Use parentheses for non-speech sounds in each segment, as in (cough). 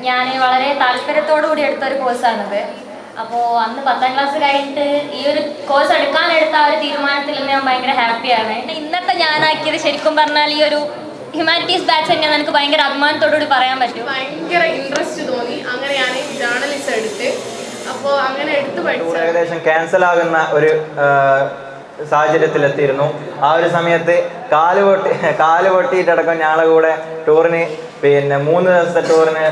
ഞാൻ വളരെ താല്പര്യത്തോടു കൂടി എടുത്ത ഒരു കോഴ്സാണിത്. അപ്പോൾ അന്ന് പത്താം ക്ലാസ് കഴിഞ്ഞിട്ട് ഈ ഒരു കോഴ്സ് എടുക്കാനെടുത്ത ആ ഒരു തീരുമാനത്തിൽ ഞാൻ ഭയങ്കര ഹാപ്പിയാണ് ഇന്നത്തെ ഞാനാക്കിയത് ശരിക്കും പറഞ്ഞാൽ ഈ ഒരു ഹ്യൂമാനിറ്റീസ് ബാച്ച് തന്നെ എനിക്ക് ഭയങ്കര അഭിമാനത്തോടുകൂടി പറയാൻ പറ്റും. ഭയങ്കര ഇൻട്രസ്റ്റ് തോന്നി. അങ്ങനെയാണ് ജേർണലിസ്റ്റ് എടുത്ത്. അപ്പോൾ അങ്ങനെ എടുത്ത് പഠിച്ചു ഏകദേശം ക്യാൻസൽ ആകുന്ന ഒരു സാഹചര്യത്തിലെത്തിയിരുന്നു. ആ ഒരു സമയത്ത് കാൽ പൊട്ടി കാൽ പൊട്ടിയിട്ടടക്കം ഞങ്ങളെ കൂടെ ടൂറിന് പിന്നെ മൂന്ന് ദിവസത്തെ ടൂറിന്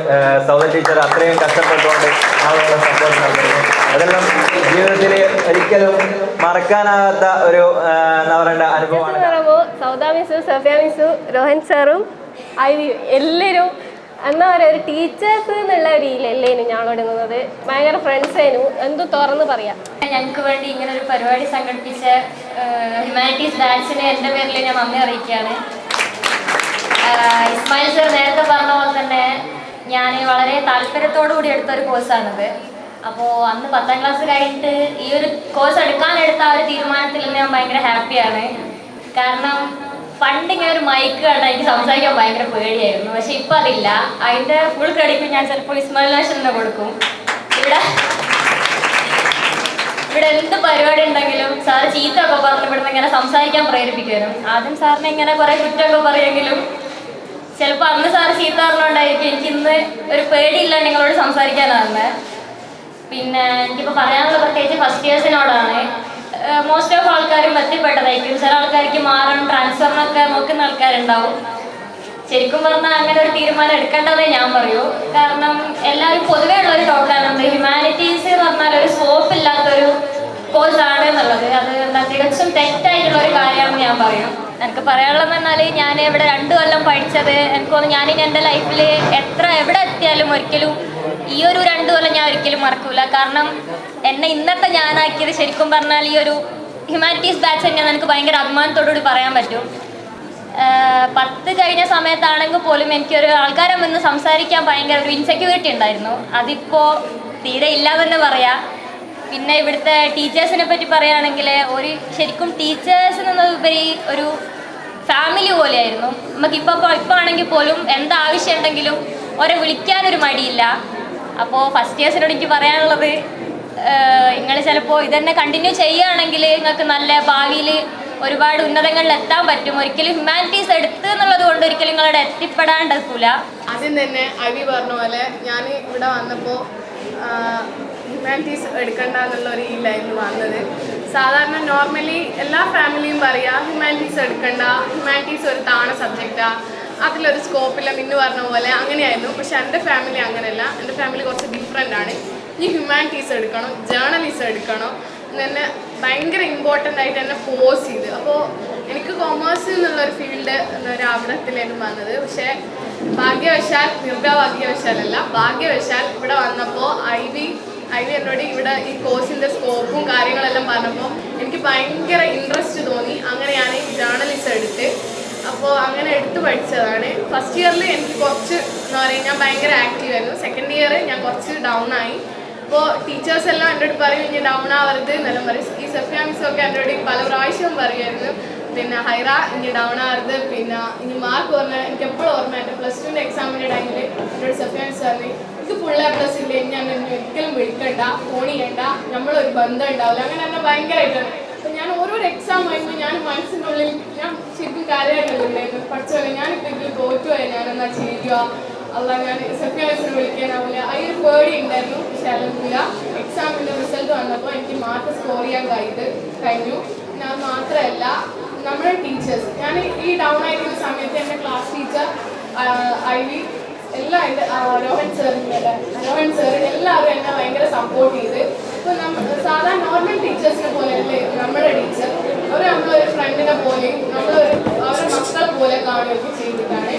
സൗദ ടീച്ചർ അത്രയും കഷ്ടപ്പെട്ടുകൊണ്ട് ഞങ്ങളുടെ സപ്പോർട്ട് നൽകുന്നു അതെല്ലാം ജീവിതത്തിൽ ഒരിക്കലും മറക്കാനാകാത്ത ഒരു എന്താ പറയണ്ട അനുഭവമാണ്. സൗദാ മിസു സഫിയ മിസു രോഹൻ സാറും എല്ലാവരും എന്താ പറയുക ഒരു ടീച്ചേഴ്സ് എന്നുള്ള രീതിയിലല്ലേനും ഞങ്ങളോട് നിന്നത്. ഭയങ്കര ഫ്രണ്ട്സ് ആയിരുന്നു. എന്തും തുറന്ന് പറയാം. ഞങ്ങൾക്ക് വേണ്ടി ഇങ്ങനെ ഒരു പരിപാടി സംഘടിപ്പിച്ച ഹ്യൂമാനിറ്റീസ് ഡാൻസിനെ എന്റെ പേരിൽ ഞാൻ നന്ദി അറിയിക്കുകയാണ്. ഇസ്മായിൽ സർ നേരത്തെ പറഞ്ഞ പോലെ തന്നെ ഞാൻ വളരെ താല്പര്യത്തോടു കൂടി എടുത്ത ഒരു കോഴ്സാണിത് അപ്പോൾ അന്ന് പത്താം ക്ലാസ് കഴിഞ്ഞിട്ട് ഈ ഒരു കോഴ്സ് എടുക്കാൻ എടുത്ത ആ ഒരു തീരുമാനത്തിൽ ഞാൻ ഭയങ്കര ഹാപ്പിയാണ് കാരണം പണ്ട് ഇങ്ങനെ ഒരു മൈക്ക് കണ്ടാൽ എനിക്ക് സംസാരിക്കാൻ ഭയങ്കര പേടിയായിരുന്നു. പക്ഷെ ഇപ്പൊ അതില്ല. അതിന്റെ ഫുൾ ക്രെഡിറ്റ് ഞാൻ ചിലപ്പോൾ ഇസ്മായിൽ നാഷന് കൊടുക്കും. ഇവിടെ ഇവിടെ എന്ത് പരിപാടി ഉണ്ടെങ്കിലും സാർ ചീത്ത ഒക്കെ പറഞ്ഞ് ഇവിടുന്ന് ഇങ്ങനെ സംസാരിക്കാൻ പ്രേരിപ്പിക്കുമായിരുന്നു ആദ്യം സാറിനെ ഇങ്ങനെ കുറെ കുറ്റമൊക്കെ പറയുമെങ്കിലും ചിലപ്പോൾ അന്ന് സാർ ചീത്ത പറഞ്ഞുകൊണ്ടായിരിക്കും എനിക്ക് ഇന്ന് ഒരു പേടിയില്ല നിങ്ങളോട് സംസാരിക്കാനാണ് പിന്നെ എനിക്കിപ്പോൾ പറയാനുള്ള പ്രത്യേകിച്ച് ഫസ്റ്റ് ഇയേഴ്സിനോടാണ് മോസ്റ്റ് ഓഫ് ആൾക്കാരും എത്തിപ്പെട്ടതായിരിക്കും ചില ആൾക്കാർക്ക് മാറണം ട്രാൻസ്ഫറിനൊക്കെ നോക്കുന്ന ആൾക്കാരുണ്ടാവും. ശരിക്കും പറഞ്ഞാൽ അങ്ങനെ ഒരു തീരുമാനം എടുക്കേണ്ടതേ ഞാൻ പറയൂ. കാരണം എല്ലാവരും പൊതുവേ ഉള്ള ഒരു ടോക്കാണ് എന്ത് ഹ്യൂമാനിറ്റീസ് എന്ന് പറഞ്ഞാൽ ഒരു സ്കോപ്പ് ഇല്ലാത്തൊരു കോഴ്സ് ആണ് എന്നുള്ളത്. അത് എന്താ തികച്ചും തെറ്റായിട്ടുള്ള ഒരു കാര്യമാണെന്ന് ഞാൻ പറയും. എനിക്ക് പറയാനുള്ളതെന്ന് പറഞ്ഞാൽ ഞാൻ ഇവിടെ രണ്ടു കൊല്ലം പഠിച്ചത്. എനിക്ക് തോന്നുന്നു ഞാനിനി എന്റെ ലൈഫിൽ എത്ര എവിടെ എത്തിയാലും ഒരിക്കലും ഈ ഒരു രണ്ടു കൊല്ലം ഞാൻ ഒരിക്കലും മറക്കൂല. കാരണം എന്നെ ഇന്നത്തെ ഞാനാക്കിയത് ശരിക്കും പറഞ്ഞാൽ ഈ ഒരു ഹ്യൂമാനിറ്റീസ് ബാച്ച് തന്നെയാണ് എനിക്ക് ഭയങ്കര അഭിമാനത്തോടുകൂടി പറയാൻ പറ്റും. പത്ത് കഴിഞ്ഞ സമയത്താണെങ്കിൽ പോലും എനിക്കൊരു ആൾക്കാരെ വന്ന് സംസാരിക്കാൻ ഭയങ്കര ഒരു ഇൻസെക്യൂരിറ്റി ഉണ്ടായിരുന്നു. അതിപ്പോൾ തീരെ ഇല്ല തന്നെ പറയാം. പിന്നെ ഇവിടുത്തെ ടീച്ചേഴ്സിനെ പറ്റി പറയുകയാണെങ്കിൽ ഒരു ശരിക്കും ടീച്ചേഴ്സ് എന്നതുപരി ഒരു ഫാമിലി പോലെയായിരുന്നു. നമുക്ക് ഇപ്പോൾ ആണെങ്കിൽ പോലും എന്താവശ്യം ഉണ്ടെങ്കിലും ഓരെ വിളിക്കാനൊരു മടിയില്ല. അപ്പോൾ ഫസ്റ്റ് ഇയേഴ്സിനോട് എനിക്ക് പറയാനുള്ളത് നിങ്ങൾ ചിലപ്പോൾ ഇതന്നെ കണ്ടിന്യൂ ചെയ്യുകയാണെങ്കിൽ നിങ്ങൾക്ക് നല്ല ഭാവിയിൽ ഒരുപാട് ഉന്നതങ്ങളിൽ എത്താൻ പറ്റും. ഒരിക്കലും ഹ്യൂമാനിറ്റീസ് എടുത്ത് എന്നുള്ളത് കൊണ്ട് ഒരിക്കലും നിങ്ങളുടെ എത്തിപ്പെടാണ്ടെത്തൂല ആദ്യം തന്നെ അവി പറഞ്ഞ പോലെ ഞാൻ ഇവിടെ വന്നപ്പോൾ ഹ്യൂമാനിറ്റീസ് എടുക്കണ്ട എന്നുള്ള ഒരു ഇതിലായിരുന്നു വന്നത്. സാധാരണ നോർമലി എല്ലാ ഫാമിലിയും പറയുക ഹ്യൂമാനിറ്റീസ് എടുക്കണ്ട ഹ്യൂമാനിറ്റീസ് ഒരു താണ സബ്ജക്റ്റാ അതിലൊരു സ്കോപ്പില്ല മിന്നു പറഞ്ഞ പോലെ അങ്ങനെയായിരുന്നു. പക്ഷെ എന്റെ ഫാമിലി അങ്ങനെയല്ല. എന്റെ ഫാമിലി കുറച്ച് ഡിഫറെന്റ് ആണ്. ഇനി ഹ്യൂമാനിറ്റീസ് എടുക്കണം ജേർണലിസം എടുക്കണം. എന്നെ ഭയങ്കര ഇമ്പോർട്ടന്റ് ആയിട്ട് എന്നെ ഫോഴ്സ് ചെയ്ത്. അപ്പോൾ എനിക്ക് കൊമേഴ്സ് എന്നുള്ള ഒരു ഫീൽഡ് എന്നൊരു ആഗ്രഹത്തിലേക്ക് വന്നത്. പക്ഷേ ഭാഗ്യവശാൽ നിർഭാഗ്യവശാലല്ല ഭാഗ്യവശാൽ ഇവിടെ വന്നപ്പോൾ ഐ വി ഐ വി എന്നോട് ഇവിടെ ഈ കോഴ്സിന്റെ സ്കോപ്പും കാര്യങ്ങളെല്ലാം പറഞ്ഞപ്പോൾ എനിക്ക് ഭയങ്കര ഇൻട്രസ്റ്റ് തോന്നി. അങ്ങനെയാണ് ജേർണലിസം എടുത്ത് അപ്പോൾ അങ്ങനെ എടുത്ത് പഠിച്ചതാണ്. ഫസ്റ്റ് ഇയറിൽ എനിക്ക് കുറച്ച് എന്താ പറയുക ഞാൻ ഭയങ്കര ആക്റ്റീവ് ആയിരുന്നു. സെക്കൻഡ് ഇയർ ഞാൻ കുറച്ച് ഡൗൺ ആയി. അപ്പോൾ ടീച്ചേഴ്സ് എല്ലാം എന്റെ അടുത്ത് പറയും ഇനി ഡൗൺ ആവരുത് എന്നെല്ലാം പറയും. ഈ സഫിയ മിസ് ഒക്കെ എന്റെ അടുത്ത് പല പ്രാവശ്യവും പറയുമായിരുന്നു. പിന്നെ ഹൈറ ഇനി ഡൗൺ ആവരുത്. പിന്നെ ഇനി മാർക്ക് ഓർമ്മ എനിക്ക് എപ്പോഴും ഓർമ്മ എന്റെ പ്ലസ് ടുവിന്റെ എക്സാമിന്റെ ടൈമിൽ എന്നോട് സഫിയ മിസ് പറഞ്ഞു എനിക്ക് ഫുൾ എ പ്ലസ് ഇല്ല? ഇനി ഞാൻ എന്നെ ഒരിക്കലും വിളിക്കണ്ട ഫോൺ ചെയ്യണ്ട. നമ്മളൊരു ബന്ധം ഉണ്ടാവില്ല. അങ്ങനെ എന്നെ ഭയങ്കരമായിട്ടാണ് ഞാൻ ഓരോരോ എക്സാം ആയിരുന്നു. ഞാൻ മനസ്സിനുള്ളിൽ ഞാൻ ശരിക്കും കാര്യമായിട്ടുണ്ടായിരുന്നു ഞാൻ ഞാനിപ്പോൾ ഇതിൽ തോറ്റുപോയി ഞാനെന്നാ ചെയ്യുക? അല്ല ഞാൻ സെഫിയ മിസ്സിനെ വിളിക്കാനാവില്ല അതിന് പേടി ഉണ്ടായിരുന്നു. പക്ഷെ അല്ലെങ്കിൽ എക്സാമിന്റെ റിസൾട്ട് വന്നപ്പോൾ എനിക്ക് മാർക്ക് സ്കോർ ചെയ്യാൻ കഴിഞ്ഞത് കഴിഞ്ഞു. ഞാൻ മാത്രമല്ല നമ്മുടെ ടീച്ചേഴ്സ് ഞാൻ ഈ ഡൗൺ ആയിരിക്കുന്ന സമയത്ത് എന്റെ ക്ലാസ് ടീച്ചർ ഐ വി എല്ലാം എന്റെ രോഹൻ സാറിന്റെ രോഹൻ സാർ എല്ലാവരും എന്നെ ഭയങ്കര സപ്പോർട്ട് ചെയ്ത് ഇപ്പോൾ നമ്മൾ സാധാരണ നോർമൽ ടീച്ചേഴ്സിനെ ടീച്ചർ അവർ നമ്മളൊരു ഫ്രണ്ടിനെ പോലെയും നമ്മൾ അവരുടെ മക്കളെ പോലെ കാണുകയൊക്കെ ചെയ്തിട്ടാണ്.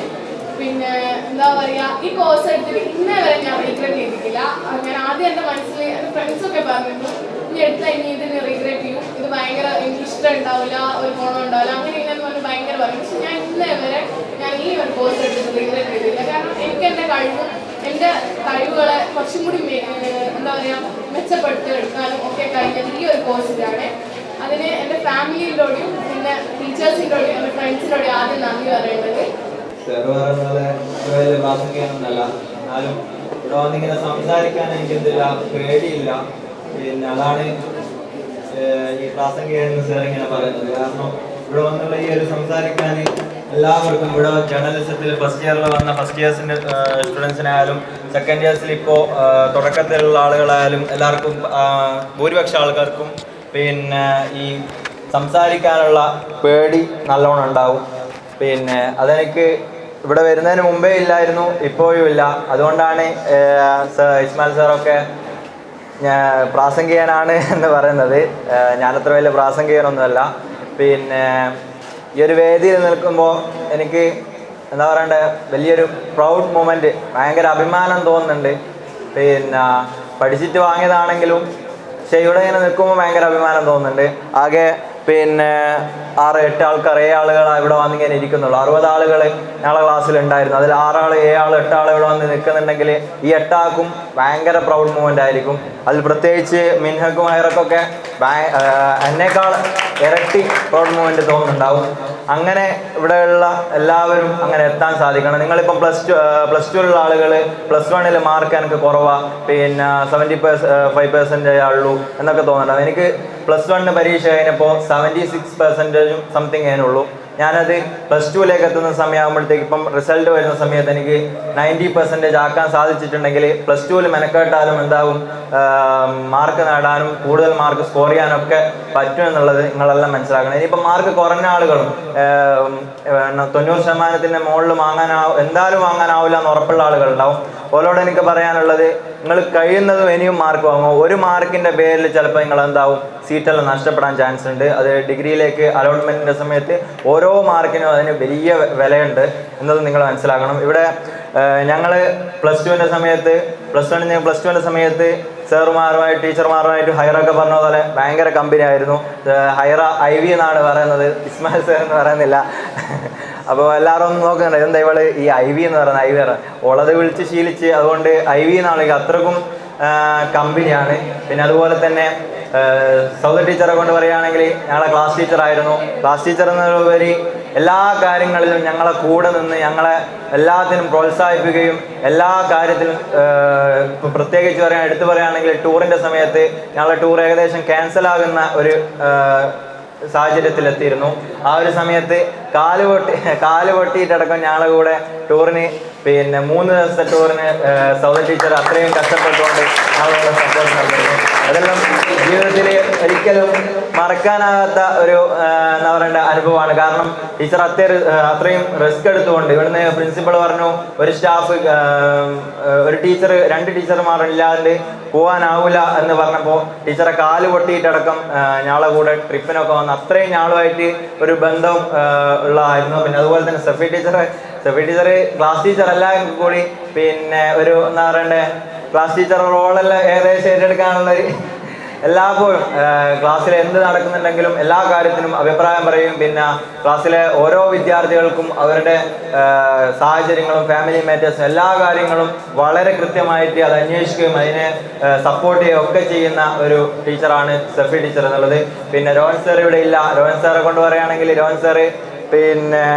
പിന്നെ എന്താ പറയാ ഈ കോഴ്സ് എടുത്തിട്ട് ഇന്നേ വരെ ഞാൻ റീഗ്രറ്റ് ചെയ്തിട്ടില്ല. ഞാൻ ആദ്യം എന്റെ മനസ്സിൽ എന്റെ ഫ്രണ്ട്സൊക്കെ പറഞ്ഞിരുന്നു ഇനി എടുത്താൽ ഇനി ഇതിന് റീഗ്രറ്റ് ചെയ്യും. ഇത് ഭയങ്കര ഇഷ്ടം ഉണ്ടാവില്ല ഒരു ഗുണം ഉണ്ടാവില്ല. അങ്ങനെ ഇങ്ങനെ പറഞ്ഞ് ഭയങ്കര പറയും. പക്ഷെ ഞാൻ ഇന്നേ വരെ ഞാൻ ഈ ഒരു കോഴ്സ് എടുത്തിട്ട് റീഗ്രറ്റ് ചെയ്തില്ല കാരണം എനിക്ക് എന്റെ കഴിവും എന്റെ കഴിവുകളെ കുറച്ചും കൂടി എന്താ പറയുക മെച്ചപ്പെടുത്തി എടുക്കാനും ഒക്കെ കഴിഞ്ഞത് ഈ ഒരു കോഴ്സിലാണ് അതിന് എന്റെ ഫാമിലിയിലോടെയും പിന്നെ ടീച്ചേഴ്സിന്റെയും എന്റെ ഫ്രണ്ട്സിന്റെയും ആദ്യം നന്ദി പറയേണ്ടത്. സാറ് പറയുന്ന പോലെ വലിയ പ്രാസംഗികമൊന്നുമല്ല എന്നാലും ഇവിടെ വന്നിങ്ങനെ സംസാരിക്കാൻ എനിക്ക് എന്തില്ല പേടിയില്ല. പിന്നെ അതാണ് ഈ ഈ പ്രാസംഗികൻ സാർ ഇങ്ങനെ പറയുന്നത്. കാരണം ഇവിടെ വന്നുള്ള ഈ ഒരു സംസാരിക്കാൻ എല്ലാവർക്കും ഇവിടെ ജേർണലിസത്തിൽ ഫസ്റ്റ് ഇയറിൽ വന്ന ഫസ്റ്റ് ഇയേഴ്സിന്റെ സ്റ്റുഡൻസിനായാലും സെക്കൻഡ് ഇയേഴ്സിൽ ഇപ്പോൾ തുടക്കത്തിലുള്ള ആളുകളായാലും എല്ലാവർക്കും ഭൂരിപക്ഷം ആൾക്കാർക്കും പിന്നെ ഈ സംസാരിക്കാനുള്ള പേടി നല്ലോണം ഉണ്ടാവും. പിന്നെ അതെനിക്ക് ഇവിടെ വരുന്നതിന് മുമ്പേ ഇല്ലായിരുന്നു ഇപ്പോഴും ഇല്ല. അതുകൊണ്ടാണ് ഇസ്മാൽ സാറൊക്കെ പ്രാസംഗികനാണ് (laughs) എന്ന് പറയുന്നത്. ഞാനത്ര വലിയ പ്രാസംഗികനൊന്നുമല്ല. പിന്നെ ഈ ഒരു വേദിയിൽ നിൽക്കുമ്പോൾ എനിക്ക് എന്താ പറയണ്ടേ വലിയൊരു പ്രൗഡ് മൂമെന്റ് ഭയങ്കര അഭിമാനം തോന്നുന്നുണ്ട്. പിന്നെ പഠിച്ചിട്ട് വാങ്ങിയതാണെങ്കിലും പക്ഷേ ഇവിടെ ഇങ്ങനെ നിൽക്കുമ്പോൾ ഭയങ്കര അഭിമാനം തോന്നുന്നുണ്ട്. ആകെ പിന്നെ ആറ് എട്ട് ആൾക്കാർ ഏ ആളുകൾ ഇവിടെ വന്നിങ്ങനെ ഇരിക്കുന്നുള്ളൂ. അറുപത് ആളുകൾ ഞങ്ങളെ ക്ലാസ്സിൽ ഉണ്ടായിരുന്നു. അതിൽ ആറാൾ ഏഴ് ആൾ എട്ട് ഇവിടെ വന്ന് നിൽക്കുന്നുണ്ടെങ്കിൽ ഈ എട്ടാൾക്കും ഭയങ്കര പ്രൗഡ് മൂവ്മെന്റ് ആയിരിക്കും. അതിൽ പ്രത്യേകിച്ച് മിൻഹക്കും ഹൈറക്കൊക്കെ എന്നേക്കാൾ ഇരട്ടി പ്രൗഡ് മൂവ്മെന്റ് തോന്നുന്നുണ്ടാവും. അങ്ങനെ ഇവിടെയുള്ള എല്ലാവരും അങ്ങനെ എത്താൻ സാധിക്കണം. നിങ്ങളിപ്പം പ്ലസ് ടു പ്ലസ് ടുവിലുള്ള ആളുകൾ പ്ലസ് വണ്ണിൽ മാർക്ക് എനിക്ക് കുറവാണ് പിന്നെ സെവന്റി ഫൈവ് പെർസെന്റേജ് ഉള്ളൂ എന്നൊക്കെ തോന്നുന്നുണ്ടാവും എനിക്ക് പ്ലസ് വണ്ണിന് പരീക്ഷ കഴിഞ്ഞപ്പോൾ സെവന്റി സിക്സ് പെർസെന്റേജും സംതിങ് അതിനുള്ളൂ ഞാനത് പ്ലസ് ടുവിലേക്ക് എത്തുന്ന സമയമാകുമ്പോഴത്തേക്ക് ഇപ്പം റിസൾട്ട് വരുന്ന സമയത്ത് എനിക്ക് നയന്റി പെർസെന്റേജ് ആക്കാൻ സാധിച്ചിട്ടുണ്ടെങ്കിൽ പ്ലസ് ടുവിൽ മെനക്കെട്ടാലും എന്താവും മാർക്ക് നേടാനും കൂടുതൽ മാർക്ക് സ്കോർ ചെയ്യാനൊക്കെ പറ്റും എന്നുള്ളത് നിങ്ങളെല്ലാം മനസ്സിലാക്കണം. ഇനിയിപ്പം മാർക്ക് കുറഞ്ഞ ആളുകളും തൊണ്ണൂറ് ശതമാനത്തിന്റെ മുകളിൽ വാങ്ങാനാവും എന്തായാലും വാങ്ങാനാവില്ല എന്ന് ഉറപ്പുള്ള ആളുകളുണ്ടാവും. ഓരോട് എനിക്ക് പറയാനുള്ളത് നിങ്ങൾ കഴിയുന്നതും ഇനിയും മാർക്ക് വാങ്ങും. ഒരു മാർക്കിന്റെ പേരിൽ ചിലപ്പോൾ നിങ്ങൾ എന്താവും സീറ്റെല്ലാം നഷ്ടപ്പെടാൻ ചാൻസ് ഉണ്ട്. അത് ഡിഗ്രിയിലേക്ക് അലോട്ട്മെന്റിന്റെ സമയത്ത് ഓരോ മാർക്കിനും അതിന് വലിയ വിലയുണ്ട് എന്നത് നിങ്ങൾ മനസ്സിലാക്കണം. ഇവിടെ ഞങ്ങൾ പ്ലസ് ടുവിന്റെ സമയത്ത് പ്ലസ് വണ്ണിന് പ്ലസ് ടുവിന്റെ സമയത്ത് സാറുമാരുമായി ടീച്ചർമാരുമായിട്ട് ഹൈറൊക്കെ പറഞ്ഞ പോലെ ഭയങ്കര കമ്പനി ആയിരുന്നു ഏഹ് ഹൈറ ഐ വി എന്നാണ് പറയുന്നത്. ഇസ്മായിൽ സാർ എന്ന് പറയുന്നില്ല. അപ്പോൾ എല്ലാവരും നോക്കുന്നുണ്ട് എന്താ ഇവൾ ഈ ഐ വി എന്ന് പറയുന്നത്? ഐ വി ഉള്ളത് വിളിച്ച് ശീലിച്ച് അതുകൊണ്ട് ഐ വി എന്നാണെങ്കിൽ അത്രക്കും കമ്പനിയാണ്. പിന്നെ അതുപോലെ തന്നെ സൗദ ടീച്ചറെ കൊണ്ട് പറയുകയാണെങ്കിൽ ഞങ്ങളെ ക്ലാസ് ടീച്ചറായിരുന്നു. ക്ലാസ് ടീച്ചർ എന്നതിലുപരി എല്ലാ കാര്യങ്ങളിലും ഞങ്ങളെ കൂടെ നിന്ന് ഞങ്ങളെ എല്ലാത്തിനും പ്രോത്സാഹിപ്പിക്കുകയും എല്ലാ കാര്യത്തിലും പ്രത്യേകിച്ച് പറയാൻ എടുത്തു പറയുകയാണെങ്കിൽ ടൂറിന്റെ സമയത്ത് ഞങ്ങളുടെ ടൂർ ഏകദേശം ക്യാൻസൽ ആകുന്ന ഒരു സാഹചര്യത്തിലെത്തിയിരുന്നു. ആ ഒരു സമയത്ത് കാൽ പൊട്ടി കാൽ പൊട്ടിയിട്ടടക്കം ഞങ്ങളുടെ കൂടെ ടൂറിന് പിന്നെ മൂന്ന് ദിവസത്തെ ടൂറിന് സൗദൻ സൗദ ടീച്ചർ അത്രയും കഷ്ടപ്പെട്ടുകൊണ്ട് ആളുകളെ സപ്പോർട്ട് നൽകുന്നു അതെല്ലാം ജീവിതത്തിൽ ഒരിക്കലും മറക്കാനാകാത്ത ഒരു എന്താ പറയേണ്ട അനുഭവമാണ്. കാരണം ടീച്ചർ അത്ര അത്രയും റിസ്ക് എടുത്തുകൊണ്ട് ഇവിടുന്ന് പ്രിൻസിപ്പൾ പറഞ്ഞു ഒരു സ്റ്റാഫ് ഒരു ടീച്ചർ രണ്ട് ടീച്ചർമാർ ഇല്ലാണ്ട് പോകാനാവില്ല എന്ന് പറഞ്ഞപ്പോൾ ടീച്ചറെ കാൽ പൊട്ടിയിട്ടടക്കം ഞാളെ കൂടെ ട്രിപ്പിനൊക്കെ വന്ന് അത്രയും ഞാളുമായിട്ട് ഒരു ബന്ധം ഉള്ളതായിരുന്നു. പിന്നെ അതുപോലെ തന്നെ Sefi teacher Sefi teacher class teacher അല്ല കൂടി പിന്നെ ഒരു എന്താ പറയണ്ടേ ക്ലാസ് ടീച്ചർ റോളെല്ലാം ഏകദേശം ഏറ്റെടുക്കാനുള്ള എല്ലാവർക്കും ക്ലാസ്സിൽ എന്ത് നടക്കുന്നുണ്ടെങ്കിലും എല്ലാ കാര്യത്തിനും അഭിപ്രായം പറയും. പിന്നെ ക്ലാസ്സിലെ ഓരോ വിദ്യാർത്ഥികൾക്കും അവരുടെ സാഹചര്യങ്ങളും ഫാമിലി മാറ്റേഴ്സും എല്ലാ കാര്യങ്ങളും വളരെ കൃത്യമായിട്ട് അത് അന്വേഷിക്കുകയും അതിനെ സപ്പോർട്ട് ചെയ്യുകയും ഒക്കെ ചെയ്യുന്ന ഒരു ടീച്ചറാണ് സെഫി ടീച്ചർ എന്നുള്ളത്. പിന്നെ രോഹൻ സാർ ഇവിടെ ഇല്ല. രോഹൻ സാറെ കൊണ്ട് പറയുകയാണെങ്കിൽ രോഹൻ സാറ് പിന്നെ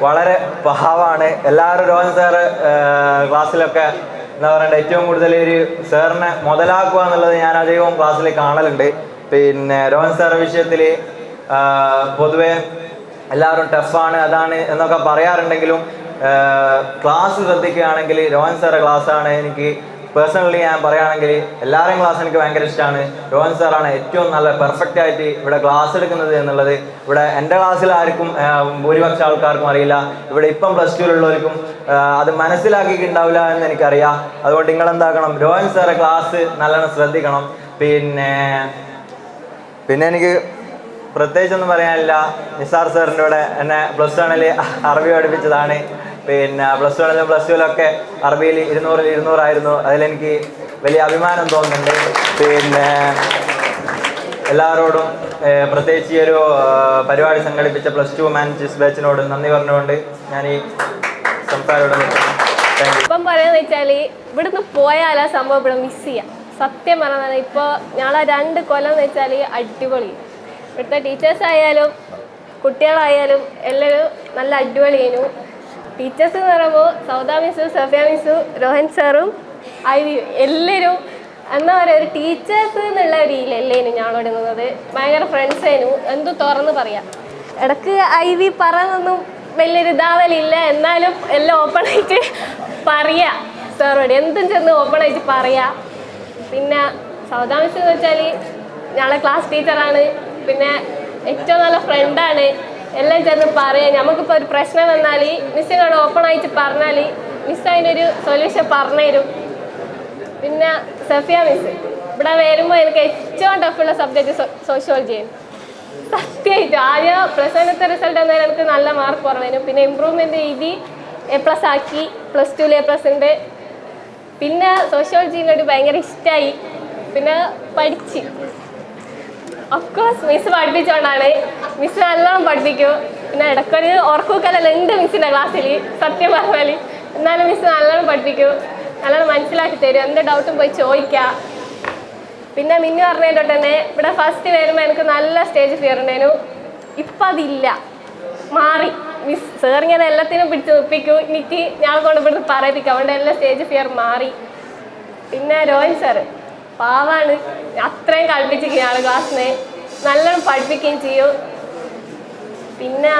വളരെ പഹാവാണ് എല്ലാവരും രോഹൻ സാറ് ക്ലാസ്സിലൊക്കെ എന്താ പറയണ്ട ഏറ്റവും കൂടുതൽ ഒരു സാറിനെ മുതലാക്കുക എന്നുള്ളത് ഞാൻ അധികവും ക്ലാസ്സിൽ കാണലുണ്ട്. പിന്നെ രോഹൻ സാർ വിഷയത്തിൽ പൊതുവെ എല്ലാവരും ടഫാണ് അതാണ് എന്നൊക്കെ പറയാറുണ്ടെങ്കിലും ക്ലാസ് ശ്രദ്ധിക്കുകയാണെങ്കിൽ രോഹൻ സാറ് ക്ലാസ്സാണ് എനിക്ക് പേഴ്സണലി ഞാൻ പറയുകയാണെങ്കിൽ എല്ലാവരെയും ക്ലാസ് എനിക്ക് ഭയങ്കര ഇഷ്ടമാണ് രോഹൻ സാറാണ് ഏറ്റവും നല്ല പെർഫെക്റ്റ് ആയിട്ട് ഇവിടെ ക്ലാസ് എടുക്കുന്നത് എന്നുള്ളത്. ഇവിടെ എന്റെ ക്ലാസ്സിൽ ആർക്കും ഭൂരിപക്ഷ ആൾക്കാർക്കും അറിയില്ല. ഇവിടെ ഇപ്പം പ്ലസ് ടുവിലുള്ളവർക്കും അത് മനസ്സിലാക്കിയിട്ടുണ്ടാവില്ല എന്ന് എനിക്കറിയാം. അതുകൊണ്ട് നിങ്ങൾ എന്താക്കണം? രോഹൻ സാറെ ക്ലാസ് നല്ലോണം ശ്രദ്ധിക്കണം. പിന്നെ പിന്നെ എനിക്ക് പ്രത്യേകിച്ചൊന്നും പറയാനില്ല. നിസാർ സാറിന്റെ കൂടെ എന്നെ പ്ലസ് വണ്ണിൽ അറബി പഠിപ്പിച്ചതാണ്. പിന്നെ പ്ലസ് ടു വണ്ണിലും പ്ലസ് ടുവിലൊക്കെ അറബിയിൽ ഇരുന്നൂറിൽ ഇരുന്നൂറായിരുന്നു. അതിലെനിക്ക് വലിയ അഭിമാനം തോന്നുന്നുണ്ട്. പിന്നെ എല്ലാവരോടും പ്രത്യേകിച്ച് ഈ ഒരു പരിപാടി സംഘടിപ്പിച്ച പ്ലസ് ടു മാനേജേഴ്സ് ബാച്ചിനോട് നന്ദി പറഞ്ഞുകൊണ്ട് ഞാൻ ഈ സംസാരം ഇപ്പം പറയാന്ന് വെച്ചാൽ ഇവിടുന്ന് പോയാൽ ആ സംഭവം ഇവിടെ മിസ് ചെയ്യാം. സത്യം പറഞ്ഞാൽ ഇപ്പോൾ ഞങ്ങളെ രണ്ട് കൊല്ലം എന്ന് വെച്ചാൽ അടിപൊളി. ഇവിടുത്തെ ടീച്ചേഴ്സ് ആയാലും കുട്ടികളായാലും എല്ലാവരും നല്ല അടിപൊളിയേനു ടീച്ചേഴ്സ് എന്ന് പറയുമ്പോൾ സൗദാ മിസ്സു സഫിയ മിസ്സു രോഹൻ സാറും ഐ എല്ലാവരും എന്താ പറയുക ഒരു ടീച്ചേഴ്സ് എന്നുള്ള ഒരു ഇതിലല്ലേനു ഞങ്ങളോട് നിന്നത്. ഭയങ്കര ഫ്രണ്ട്സ് ആയിരുന്നു. എന്തു തുറന്ന് പറയാം. ഇടയ്ക്ക് ഐ വി പറഞ്ഞൊന്നും വലിയൊരു ഇതാവലില്ല. എന്നാലും എല്ലാം ഓപ്പൺ ആയിട്ട് പറയാ സാറോട്. എന്തും ചെന്ന് ഓപ്പൺ ആയിട്ട് പറയാ. പിന്നെ സൗദാ എന്ന് വെച്ചാൽ ഞങ്ങളെ ക്ലാസ് ടീച്ചറാണ് പിന്നെ ഏറ്റവും നല്ല ഫ്രണ്ടാണ് എല്ലാം ചേർന്ന് പറയാം. നമുക്കിപ്പോൾ ഒരു പ്രശ്നം വന്നാൽ മിസ്സിനോട് ഓപ്പൺ ആയിട്ട് പറഞ്ഞാൽ മിസ് അതിനൊരു സൊല്യൂഷൻ പറഞ്ഞുതരും പിന്നെ സഫിയ മിസ് ഇവിടെ വരുമ്പോൾ എനിക്ക് ഏറ്റവും ടഫുള്ള സബ്ജക്റ്റ് സോഷ്യോളജിയാണ് സത്യമായിട്ട്. ആദ്യം പ്ലസ് വണ്ണത്തെ റിസൾട്ട് എന്നാൽ എനിക്ക് നല്ല മാർക്ക് കുറവായിരുന്നു. പിന്നെ ഇമ്പ്രൂവ്മെന്റ് എഴുതി എ പ്ലസ് ആക്കി പ്ലസ് ടുവിൽ എ പ്ലസ് ഉണ്ട്. പിന്നെ സോഷ്യോളജിനോട് ഭയങ്കര ഇഷ്ടമായി പിന്നെ പഠിച്ച്. Of course miss പഠിപ്പിച്ചോണ്ടാണ്. മിസ് നല്ലോണം പഠിപ്പിക്കും. പിന്നെ ഇടയ്ക്കൊരു ഓർക്കൂക്കലെല്ലാം ഉണ്ട് മിസ്സിന്റെ ക്ലാസ്സിൽ സത്യം പറഞ്ഞാൽ എന്നാലും മിസ് നല്ലോണം പഠിപ്പിക്കും. നല്ലോണം മനസ്സിലാക്കി തരും. എന്ത് ഡൗട്ടും പോയി ചോദിക്കാം. പിന്നെ മിന്നു പറഞ്ഞതിന്റെ തന്നെ ഇവിടെ ഫസ്റ്റ് വരുമ്പോൾ എനിക്ക് നല്ല സ്റ്റേജ് ഫിയർ ഉണ്ടായിരുന്നു. ഇപ്പം അതില്ല. മാറി. മിസ് സാർ ഇങ്ങനെ എല്ലാത്തിനും പിടിച്ച് ഒപ്പിക്കും. എനിക്ക് ഞാൻ കൊണ്ട് ഇവിടുന്ന് പറയിപ്പിക്കും. അതുകൊണ്ട് എല്ലാ സ്റ്റേജ് ഫിയർ മാറി. പിന്നെ രോഹിൻ സാറ് പാവാണ്. അത്രയും കളിപ്പിച്ചിരിക്കുകയാണ് ക്ലാസ്സിനെ. നല്ലോണം പഠിപ്പിക്കുകയും ചെയ്യും. പിന്നെ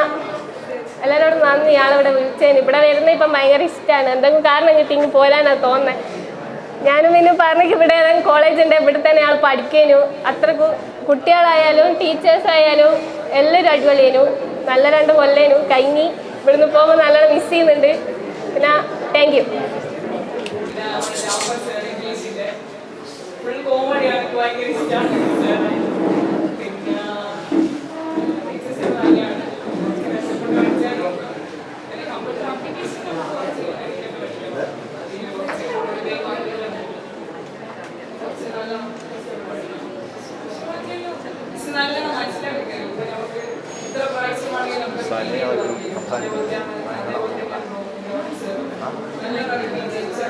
എല്ലാവരോടും നന്ദി. ഇയാളിവിടെ വിളിച്ചതിന്. ഇവിടെ വരുന്ന ഇപ്പം ഭയങ്കര ഇഷ്ടമാണ് എന്തെങ്കിലും കാരണം കിട്ടി ഇങ്ങ് പോരാനാണ് തോന്നുന്നത് ഞാനും പിന്നെ പറഞ്ഞിട്ട് ഇവിടെ ഏതെങ്കിലും കോളേജ് ഉണ്ട്. ഇവിടെ തന്നെ ആൾ പഠിക്കാനും. അത്ര കു- കുട്ടികളായാലും ടീച്ചേഴ്സ് ആയാലും എല്ലാവരും അടിപൊളിയേനു. നല്ല രണ്ട് കൊല്ലേനു. കഴിഞ്ഞി ഇവിടുന്ന് പോകുമ്പോൾ നല്ലോണം മിസ് ചെയ്യുന്നുണ്ട്. പിന്നെ താങ്ക് യു ഫുൾ കോമഡിയാണ് എനിക്ക് ഭയങ്കര ഇഷ്ടമാണ് പിന്നെ ടീച്ചേഴ്സ്